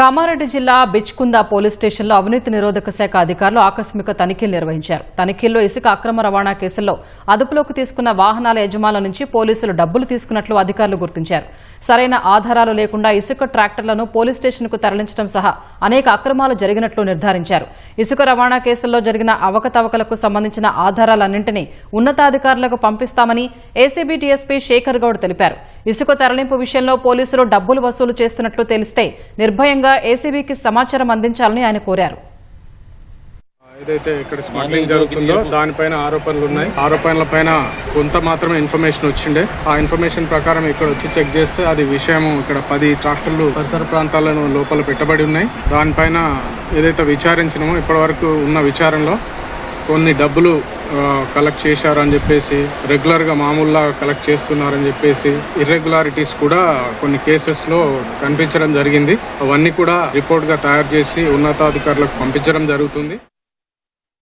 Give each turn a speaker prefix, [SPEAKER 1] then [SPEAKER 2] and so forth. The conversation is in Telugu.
[SPEAKER 1] కామారెడ్డి జిల్లా బిచ్కుంద పోలీస్ స్టేషన్లో అవినీతి నిరోధక శాఖ అధికారులు ఆకస్మిక తనిఖీలు నిర్వహించారు. తనిఖీల్లో ఇసుక అక్రమ రవాణా కేసుల్లో అదుపులోకి తీసుకున్న వాహనాల యజమానుల నుంచి పోలీసులు డబ్బులు తీసుకున్నట్లు అధికారులు గుర్తించారు. సరైన ఆధారాలు లేకుండా ఇసుక ట్రాక్టర్లను పోలీస్ స్టేషన్కు తరలించడం సహా అనేక అక్రమాలు జరిగినట్లు నిర్ధారించారు. ఇసుక రవాణా కేసుల్లో జరిగిన అవకతవకలకు సంబంధించిన ఆధారాలన్నింటినీ ఉన్నతాధికారులకు పంపిస్తామని ఏసీబీ డీఎస్పీ శేఖర్ గౌడ్ తెలిపారు. ఇసుక తరలింపు విషయంలో పోలీసులు డబ్బులు వసూలు చేస్తున్నట్లు తెలిస్తే నిర్భయంగా ఏసీబీకి సమాచారం అందించాలని ఆయన కోరారు.
[SPEAKER 2] ఏదైతే ఇక్కడ స్మగ్లింగ్ జరుగుతుందో దానిపైన ఆరోపణలు ఉన్నాయి. ఆరోపణల పైన కొంత మాత్రమే ఇన్ఫర్మేషన్ వచ్చిండే. ఆ ఇన్ఫర్మేషన్ ప్రకారం ఇక్కడ వచ్చి చెక్ చేస్తే అది విషయం ఇక్కడ పది ట్రాక్టర్లు పరిసర ప్రాంతాలను లోపల పెట్టబడి ఉన్నాయి. దానిపైన ఏదైతే విచారించినామో ఇప్పటి వరకు ఉన్న విచారణలో కొన్ని డబ్బులు కలెక్ట్ చేశారని చెప్పేసి రెగ్యులర్గా మామూలుగా కలెక్ట్ చేస్తున్నారని చెప్పేసి ఇర్రెగ్యులారిటీస్ కూడా కొన్ని కేసెస్లో కనిపించడం జరిగింది. అవన్నీ కూడా రిపోర్ట్గా తయారు చేసి ఉన్నతాధికారులకు పంపించడం జరుగుతుంది.